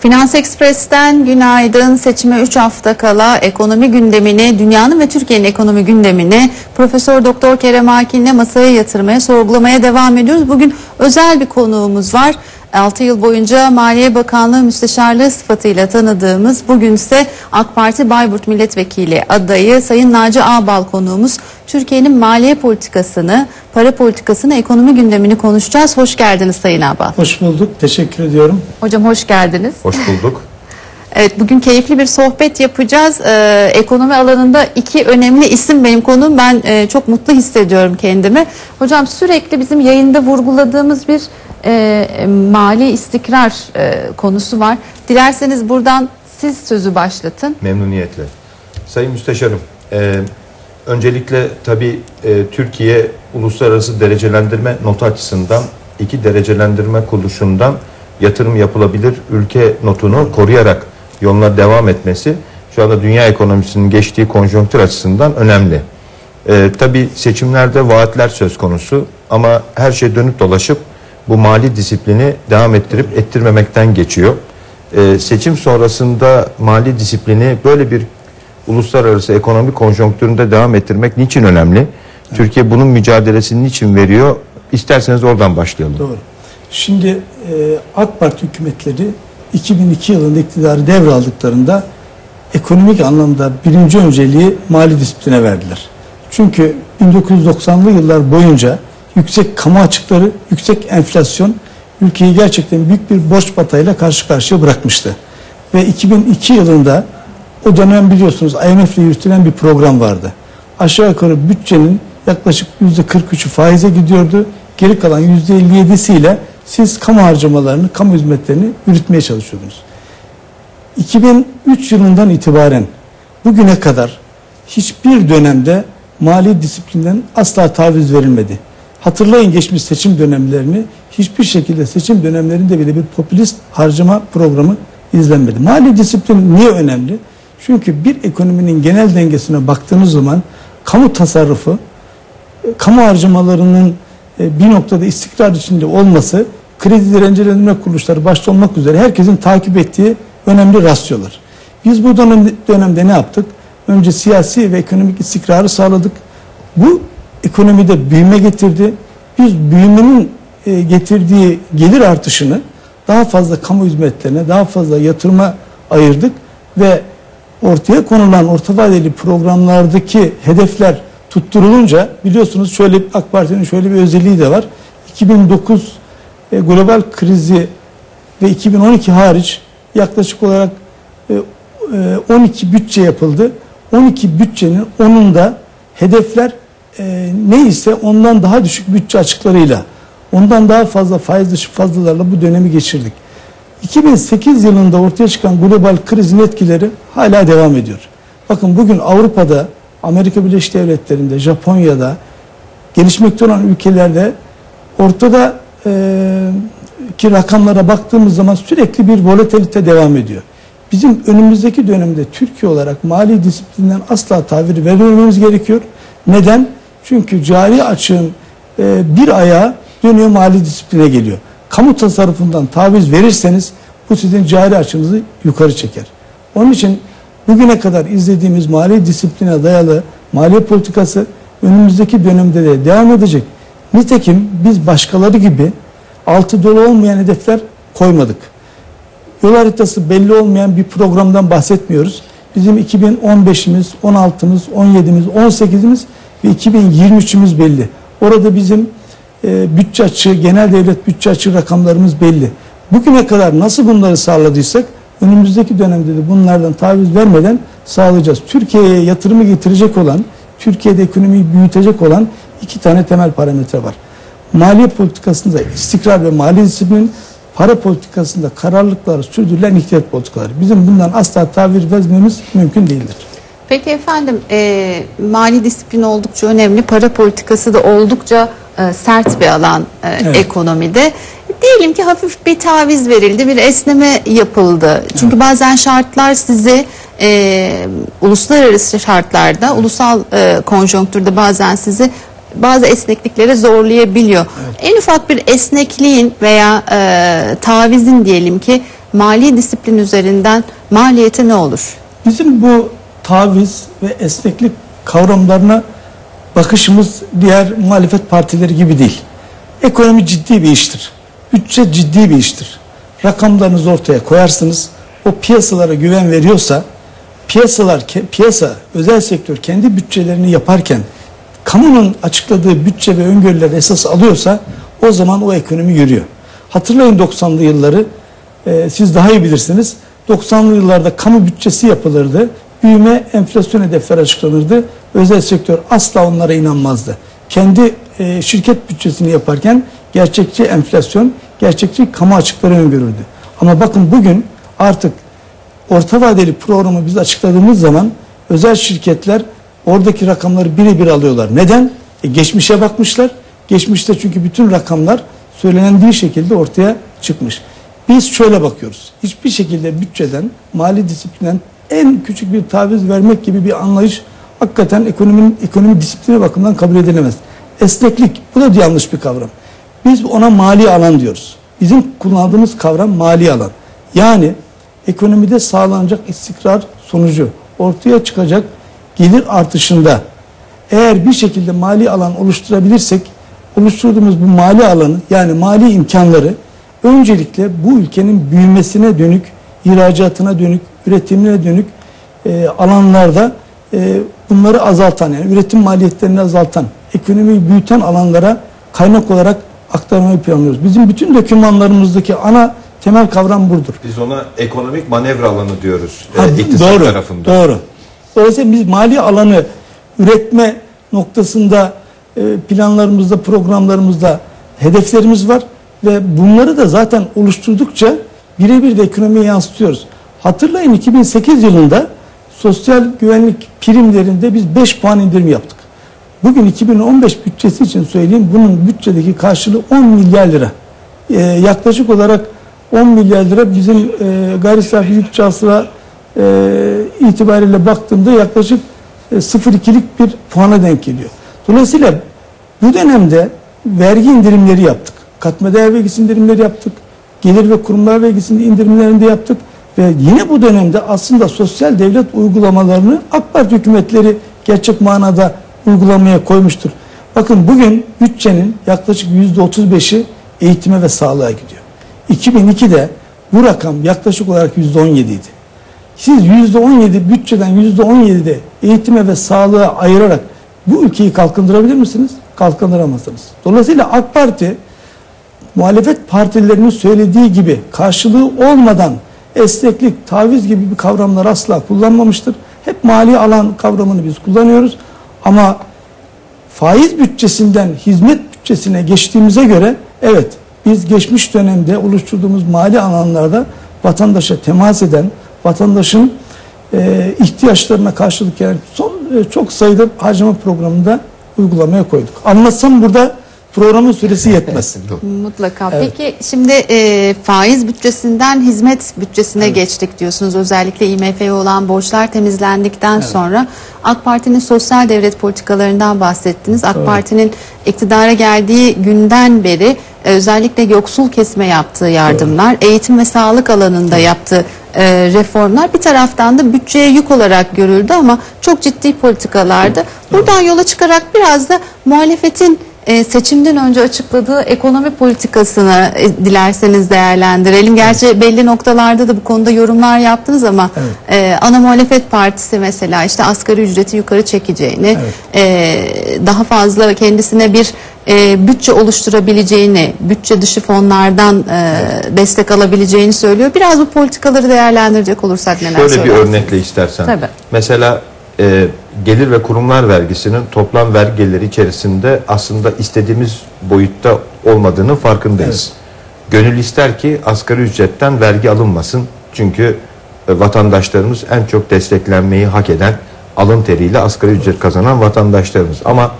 Finans Ekspres'ten günaydın. Seçime 3 hafta kala ekonomi gündemini, dünyanın ve Türkiye'nin ekonomi gündemini Profesör Doktor Kerem Akin'le masaya yatırmaya, sorgulamaya devam ediyoruz. Bugün özel bir konuğumuz var. 6 yıl boyunca Maliye Bakanlığı Müsteşarlığı sıfatıyla tanıdığımız, bugün ise AK Parti Bayburt Milletvekili adayı Sayın Naci Ağbal konuğumuz. Türkiye'nin maliye politikasını, para politikasını, ekonomi gündemini konuşacağız. Hoş geldiniz Sayın Ağbal. Hoş bulduk. Teşekkür ediyorum. Hocam hoş geldiniz. Hoş bulduk. Evet bugün keyifli bir sohbet yapacağız. Ee, ekonomi alanında iki önemli isim benim konum. Ben e, çok mutlu hissediyorum kendimi. Hocam sürekli bizim yayında vurguladığımız bir e, mali istikrar e, konusu var. Dilerseniz buradan siz sözü başlatın. Memnuniyetle. Sayın Müsteşarım, e, öncelikle tabii e, Türkiye uluslararası derecelendirme notu açısından iki derecelendirme kuruluşundan yatırım yapılabilir ülke notunu koruyarak yoluna devam etmesi şu anda dünya ekonomisinin geçtiği konjonktür açısından önemli. E, tabii seçimlerde vaatler söz konusu ama her şey dönüp dolaşıp bu mali disiplini devam ettirip ettirmemekten geçiyor. E, seçim sonrasında mali disiplini böyle bir uluslararası ekonomi konjonktüründe devam ettirmek niçin önemli? Türkiye bunun mücadelesini niçin veriyor? İsterseniz oradan başlayalım. Doğru. Şimdi e, AK Parti hükümetleri 2002 yılında iktidarı devraldıklarında ekonomik anlamda birinci önceliği mali disipline verdiler. Çünkü 1990'lı yıllar boyunca yüksek kamu açıkları, yüksek enflasyon ülkeyi gerçekten büyük bir borç batağıyla karşı karşıya bırakmıştı. Ve 2002 yılında o dönem biliyorsunuz IMF ile yürütülen bir program vardı. Aşağı yukarı bütçenin yaklaşık %43'ü faize gidiyordu. Geri kalan %57'siyle siz kamu harcamalarını, kamu hizmetlerini yürütmeye çalışıyordunuz. 2003 yılından itibaren bugüne kadar hiçbir dönemde mali disiplinden asla taviz verilmedi. Hatırlayın geçmiş seçim dönemlerini hiçbir şekilde seçim dönemlerinde bile bir popülist harcama programı izlenmedi. Mali disiplin niye önemli? Çünkü bir ekonominin genel dengesine baktığınız zaman kamu tasarrufu, e, kamu harcamalarının e, bir noktada istikrar içinde olması kredi direncelendirme kuruluşları başta olmak üzere herkesin takip ettiği önemli rasyolar. Biz bu dönemde, dönemde ne yaptık? Önce siyasi ve ekonomik istikrarı sağladık. Bu ekonomide büyüme getirdi. Biz büyümenin e, getirdiği gelir artışını daha fazla kamu hizmetlerine, daha fazla yatırıma ayırdık ve ortaya konulan orta vadeli programlardaki hedefler tutturulunca biliyorsunuz şöyle AK Parti'nin şöyle bir özelliği de var. 2009 e, global krizi ve 2012 hariç yaklaşık olarak e, e, 12 bütçe yapıldı. 12 bütçenin 10'unda hedefler e, neyse ondan daha düşük bütçe açıklarıyla, ondan daha fazla faiz dışı fazlalarla bu dönemi geçirdik. 2008 yılında ortaya çıkan global krizin etkileri hala devam ediyor. Bakın bugün Avrupa'da, Amerika Birleşik Devletleri'nde, Japonya'da, gelişmekte olan ülkelerde ortada e, ki rakamlara baktığımız zaman sürekli bir volatilite devam ediyor. Bizim önümüzdeki dönemde Türkiye olarak mali disiplinden asla tavır vermememiz gerekiyor. Neden? Çünkü cari açığın e, bir ayağı dönüyor mali disipline geliyor. Kamu tasarrufundan taviz verirseniz bu sizin cari açınızı yukarı çeker. Onun için bugüne kadar izlediğimiz mali disipline dayalı maliye politikası önümüzdeki dönemde de devam edecek. Nitekim biz başkaları gibi altı dolu olmayan hedefler koymadık. Yol haritası belli olmayan bir programdan bahsetmiyoruz. Bizim 2015'imiz, 16'mız, 17'miz, 18'imiz ve 2023'ümüz belli. Orada bizim e, bütçe açığı, genel devlet bütçe açığı rakamlarımız belli. Bugüne kadar nasıl bunları sağladıysak önümüzdeki dönemde de bunlardan taviz vermeden sağlayacağız. Türkiye'ye yatırımı getirecek olan, Türkiye'de ekonomiyi büyütecek olan iki tane temel parametre var. Maliye politikasında istikrar ve mali disiplin, para politikasında kararlılıkları sürdürülen ihtiyat politikaları. Bizim bundan asla tavir vermemiz mümkün değildir. Peki efendim e, mali disiplin oldukça önemli, para politikası da oldukça e, sert bir alan e, Evet. ekonomide. Diyelim ki hafif bir taviz verildi, bir esneme yapıldı. Çünkü bazen şartlar sizi e, uluslararası şartlarda, ulusal e, konjonktürde bazen sizi bazı esnekliklere zorlayabiliyor. En ufak bir esnekliğin veya e, tavizin diyelim ki mali disiplin üzerinden maliyeti ne olur? Bizim bu taviz ve esneklik kavramlarına bakışımız diğer muhalefet partileri gibi değil. Ekonomi ciddi bir iştir. Bütçe ciddi bir iştir. Rakamlarınızı ortaya koyarsınız. O piyasalara güven veriyorsa piyasalar piyasa özel sektör kendi bütçelerini yaparken kamunun açıkladığı bütçe ve öngörüleri esas alıyorsa o zaman o ekonomi yürüyor. Hatırlayın 90'lı yılları e, siz daha iyi bilirsiniz. 90'lı yıllarda kamu bütçesi yapılırdı. Büyüme, enflasyon hedefleri açıklanırdı. Özel sektör asla onlara inanmazdı. Kendi e, şirket bütçesini yaparken gerçekçi enflasyon, gerçekçi kamu açıkları öngörürdü. Ama bakın bugün artık orta vadeli programı biz açıkladığımız zaman özel şirketler oradaki rakamları birebir alıyorlar. Neden? E, geçmişe bakmışlar. Geçmişte çünkü bütün rakamlar söylendiği şekilde ortaya çıkmış. Biz şöyle bakıyoruz. Hiçbir şekilde bütçeden, mali disiplinden en küçük bir taviz vermek gibi bir anlayış hakikaten ekonominin ekonomi disiplini bakımından kabul edilemez. Esneklik bu da yanlış bir kavram. Biz ona mali alan diyoruz. Bizim kullandığımız kavram mali alan. Yani ekonomide sağlanacak istikrar sonucu ortaya çıkacak gelir artışında eğer bir şekilde mali alan oluşturabilirsek oluşturduğumuz bu mali alanı yani mali imkanları öncelikle bu ülkenin büyümesine dönük, ihracatına dönük, üretimine dönük e, alanlarda e, bunları azaltan yani üretim maliyetlerini azaltan, ekonomiyi büyüten alanlara kaynak olarak aktarmayı planlıyoruz. Bizim bütün dokümanlarımızdaki ana temel kavram budur. Biz ona ekonomik manevra alanı diyoruz. Ha, e, iktisat doğru, tarafında. Doğru. Dolayısıyla biz mali alanı üretme noktasında e, planlarımızda, programlarımızda hedeflerimiz var ve bunları da zaten oluşturdukça birebir de ekonomiye yansıtıyoruz. Hatırlayın 2008 yılında sosyal güvenlik primlerinde biz 5 puan indirim yaptık. Bugün 2015 bütçesi için söyleyeyim bunun bütçedeki karşılığı 10 milyar lira. Ee, yaklaşık olarak 10 milyar lira bizim e, gayri safi bütçe hasıla e, itibariyle baktığımda yaklaşık e, 0.2'lik bir puana denk geliyor. Dolayısıyla bu dönemde vergi indirimleri yaptık. Katma değer vergisi indirimleri yaptık. Gelir ve kurumlar vergisinde indirimlerini de yaptık. Ve yine bu dönemde aslında sosyal devlet uygulamalarını AK Parti hükümetleri gerçek manada uygulamaya koymuştur. Bakın bugün bütçenin yaklaşık %35'i eğitime ve sağlığa gidiyor. 2002'de bu rakam yaklaşık olarak %17 idi. Siz %17 bütçeden %17'de eğitime ve sağlığa ayırarak bu ülkeyi kalkındırabilir misiniz? Kalkındıramazsınız. Dolayısıyla AK Parti muhalefet partilerinin söylediği gibi karşılığı olmadan esneklik, taviz gibi bir kavramlar asla kullanmamıştır. Hep mali alan kavramını biz kullanıyoruz. Ama faiz bütçesinden hizmet bütçesine geçtiğimize göre evet biz geçmiş dönemde oluşturduğumuz mali alanlarda vatandaşa temas eden, vatandaşın e, ihtiyaçlarına karşılık gelen son e, çok sayıda harcama programında uygulamaya koyduk. Anlatsam burada programın süresi yetmez. Mutlaka. Evet. Peki şimdi e, faiz bütçesinden hizmet bütçesine geçtik diyorsunuz. Özellikle IMF'ye olan borçlar temizlendikten sonra AK Parti'nin sosyal devlet politikalarından bahsettiniz. AK Parti'nin iktidara geldiği günden beri e, özellikle yoksul kesme yaptığı yardımlar, eğitim ve sağlık alanında yaptığı e, reformlar bir taraftan da bütçeye yük olarak görüldü ama çok ciddi politikalardı. Buradan yola çıkarak biraz da muhalefetin e, seçimden önce açıkladığı ekonomi politikasını e, dilerseniz değerlendirelim. Gerçi belli noktalarda da bu konuda yorumlar yaptınız ama e, ana muhalefet partisi mesela işte asgari ücreti yukarı çekeceğini, e, daha fazla kendisine bir e, bütçe oluşturabileceğini, bütçe dışı fonlardan e, destek alabileceğini söylüyor. Biraz bu politikaları değerlendirecek olursak neler Şöyle bir söylersiniz? örnekle istersen. Tabii. Mesela e, gelir ve kurumlar vergisinin toplam vergi içerisinde aslında istediğimiz boyutta olmadığının farkındayız. Gönül ister ki asgari ücretten vergi alınmasın. Çünkü e, vatandaşlarımız en çok desteklenmeyi hak eden alın teriyle asgari ücret kazanan vatandaşlarımız. Ama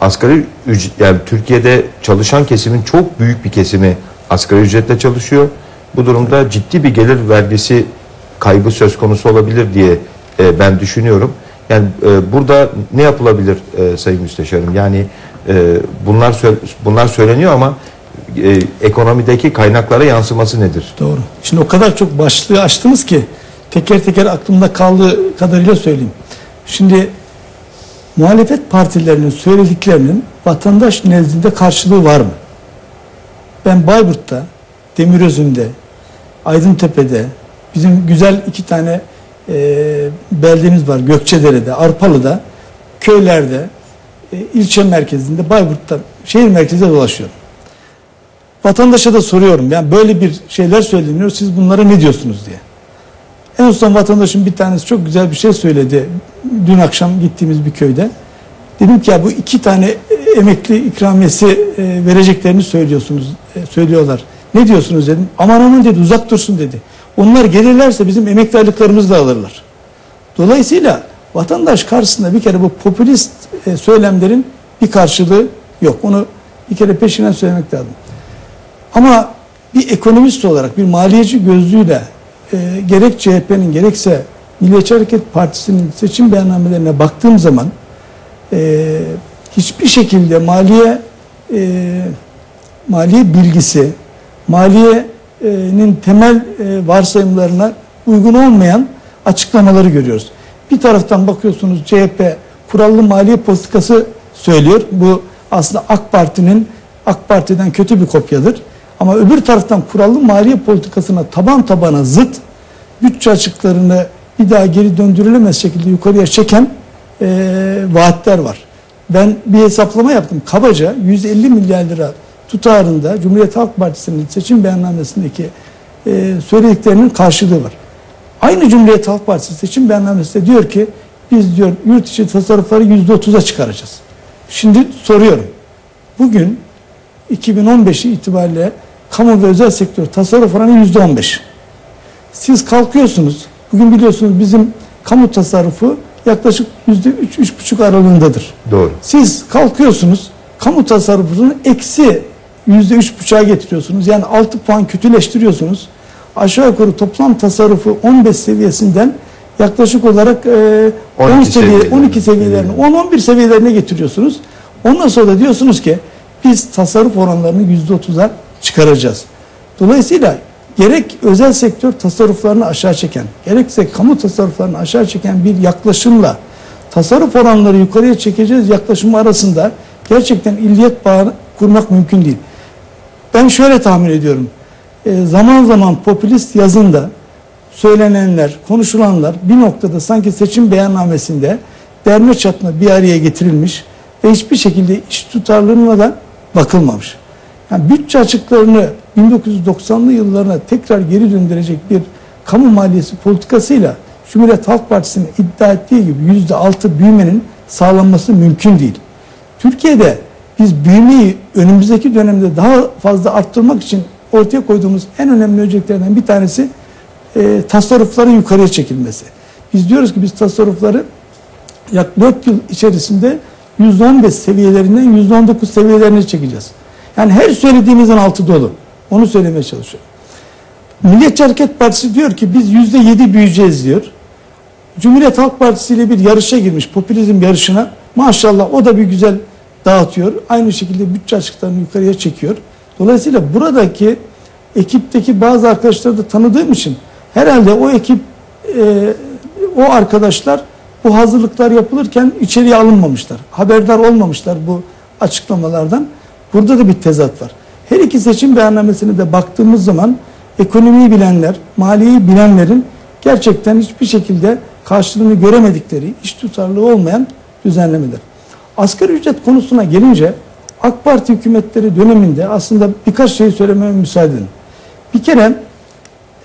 asgari ücret yani Türkiye'de çalışan kesimin çok büyük bir kesimi asgari ücretle çalışıyor. Bu durumda ciddi bir gelir vergisi kaybı söz konusu olabilir diye e, ben düşünüyorum. Yani e, burada ne yapılabilir e, Sayın Müsteşarım? Yani e, bunlar sö- bunlar söyleniyor ama e, ekonomideki kaynaklara yansıması nedir? Doğru. Şimdi o kadar çok başlığı açtınız ki teker teker aklımda kaldığı kadarıyla söyleyeyim. Şimdi muhalefet partilerinin söylediklerinin vatandaş nezdinde karşılığı var mı? Ben Bayburt'ta, Demirözü'nde, Aydıntepe'de, bizim güzel iki tane e, beldemiz var. Gökçedere'de, Arpalı'da, köylerde, e, ilçe merkezinde, Bayburt'ta, şehir merkezinde dolaşıyorum. Vatandaşa da soruyorum. Yani böyle bir şeyler söyleniyor. Siz bunlara ne diyorsunuz diye. En son vatandaşın bir tanesi çok güzel bir şey söyledi. Dün akşam gittiğimiz bir köyde. Dedim ki ya bu iki tane emekli ikramiyesi e, vereceklerini söylüyorsunuz, e, söylüyorlar. Ne diyorsunuz dedim. Aman aman dedi uzak dursun dedi. Onlar gelirlerse bizim da alırlar. Dolayısıyla vatandaş karşısında bir kere bu popülist e, söylemlerin bir karşılığı yok. Onu bir kere peşinden söylemek lazım. Ama bir ekonomist olarak bir maliyeci gözlüğüyle e, gerek CHP'nin gerekse Milliyetçi Hareket Partisi'nin seçim beyannamelerine baktığım zaman e, hiçbir şekilde maliye e, maliye bilgisi, maliyenin temel varsayımlarına uygun olmayan açıklamaları görüyoruz. Bir taraftan bakıyorsunuz CHP kurallı maliye politikası söylüyor. Bu aslında AK Parti'nin AK Parti'den kötü bir kopyadır. Ama öbür taraftan kurallı maliye politikasına taban tabana zıt bütçe açıklarını bir daha geri döndürülemez şekilde yukarıya çeken e, vaatler var. Ben bir hesaplama yaptım. Kabaca 150 milyar lira tutarında Cumhuriyet Halk Partisi'nin seçim beyannamesindeki e, söylediklerinin karşılığı var. Aynı Cumhuriyet Halk Partisi seçim beyannamesinde diyor ki biz diyor yurt içi tasarrufları %30'a çıkaracağız. Şimdi soruyorum. Bugün 2015 itibariyle kamu ve özel sektör tasarruf oranı %15. Siz kalkıyorsunuz. Bugün biliyorsunuz bizim kamu tasarrufu yaklaşık %3-3,5 aralığındadır. Doğru. Siz kalkıyorsunuz kamu tasarrufunu eksi yüzde üç buçuğa getiriyorsunuz. Yani 6 puan kötüleştiriyorsunuz. Aşağı yukarı toplam tasarrufu 15 seviyesinden yaklaşık olarak e, 10 12 seviye, seviyelerine. 12 seviyelerine, 10-11 seviyelerine getiriyorsunuz. Ondan sonra da diyorsunuz ki biz tasarruf oranlarını yüzde otuza çıkaracağız. Dolayısıyla gerek özel sektör tasarruflarını aşağı çeken, gerekse kamu tasarruflarını aşağı çeken bir yaklaşımla tasarruf oranları yukarıya çekeceğiz yaklaşımı arasında gerçekten illiyet bağı kurmak mümkün değil. Ben şöyle tahmin ediyorum. E, zaman zaman popülist yazında söylenenler, konuşulanlar bir noktada sanki seçim beyannamesinde derme çatma bir araya getirilmiş ve hiçbir şekilde iş tutarlılığına da bakılmamış. Yani bütçe açıklarını 1990'lı yıllarına tekrar geri döndürecek bir kamu maliyesi politikasıyla Cumhuriyet Halk Partisi'nin iddia ettiği gibi %6 büyümenin sağlanması mümkün değil. Türkiye'de biz büyümeyi önümüzdeki dönemde daha fazla arttırmak için ortaya koyduğumuz en önemli önceliklerden bir tanesi e, tasarrufların yukarıya çekilmesi. Biz diyoruz ki biz tasarrufları yak 4 yıl içerisinde %15 seviyelerinden %19 seviyelerine çekeceğiz. Yani her söylediğimizin altı dolu. Onu söylemeye çalışıyorum. Milliyetçi Hareket Partisi diyor ki biz %7 büyüyeceğiz diyor. Cumhuriyet Halk Partisi ile bir yarışa girmiş, popülizm yarışına. Maşallah o da bir güzel dağıtıyor. Aynı şekilde bütçe açıklarını yukarıya çekiyor. Dolayısıyla buradaki ekipteki bazı arkadaşları da tanıdığım için herhalde o ekip e, o arkadaşlar bu hazırlıklar yapılırken içeriye alınmamışlar. Haberdar olmamışlar bu açıklamalardan. Burada da bir tezat var. Her iki seçim beyannamesine de baktığımız zaman ekonomiyi bilenler, maliyeyi bilenlerin gerçekten hiçbir şekilde karşılığını göremedikleri, iş tutarlığı olmayan düzenlemeler. Asgari ücret konusuna gelince AK Parti hükümetleri döneminde aslında birkaç şey söylememe müsaade edin. Bir kere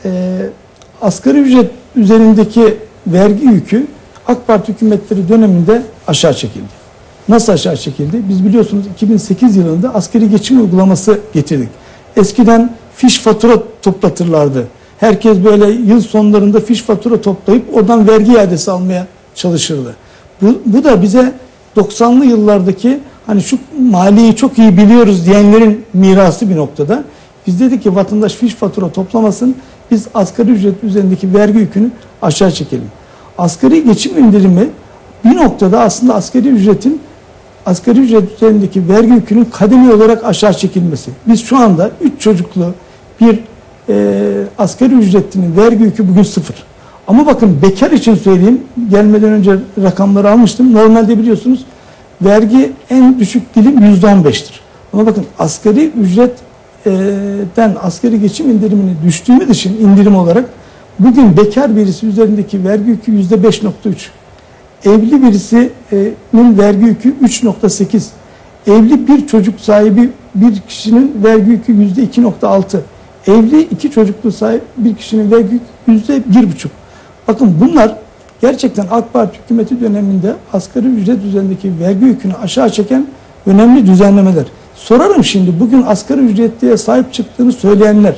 e, asgari ücret üzerindeki vergi yükü AK Parti hükümetleri döneminde aşağı çekildi. Nasıl aşağı çekildi? Biz biliyorsunuz 2008 yılında askeri geçim uygulaması getirdik. Eskiden fiş fatura toplatırlardı. Herkes böyle yıl sonlarında fiş fatura toplayıp oradan vergi iadesi almaya çalışırdı. Bu, bu da bize 90'lı yıllardaki hani şu maliyi çok iyi biliyoruz diyenlerin mirası bir noktada. Biz dedik ki vatandaş fiş fatura toplamasın. Biz asgari ücret üzerindeki vergi yükünü aşağı çekelim. Asgari geçim indirimi bir noktada aslında asgari ücretin asgari ücret üzerindeki vergi yükünün kademi olarak aşağı çekilmesi. Biz şu anda 3 çocuklu bir e, asgari ücretlinin vergi yükü bugün sıfır. Ama bakın bekar için söyleyeyim, gelmeden önce rakamları almıştım. Normalde biliyorsunuz vergi en düşük dilim %15'tir. Ama bakın asgari ücretten asgari geçim indirimini düştüğümüz için indirim olarak bugün bekar birisi üzerindeki vergi yükü %5.3. Evli birisinin vergi yükü 3.8. Evli bir çocuk sahibi bir kişinin vergi yükü %2.6. Evli iki çocuklu sahip bir kişinin vergi yükü %1.5. Bakın bunlar gerçekten AK Parti hükümeti döneminde asgari ücret üzerindeki vergi yükünü aşağı çeken önemli düzenlemeler. Sorarım şimdi bugün asgari ücretliye sahip çıktığını söyleyenler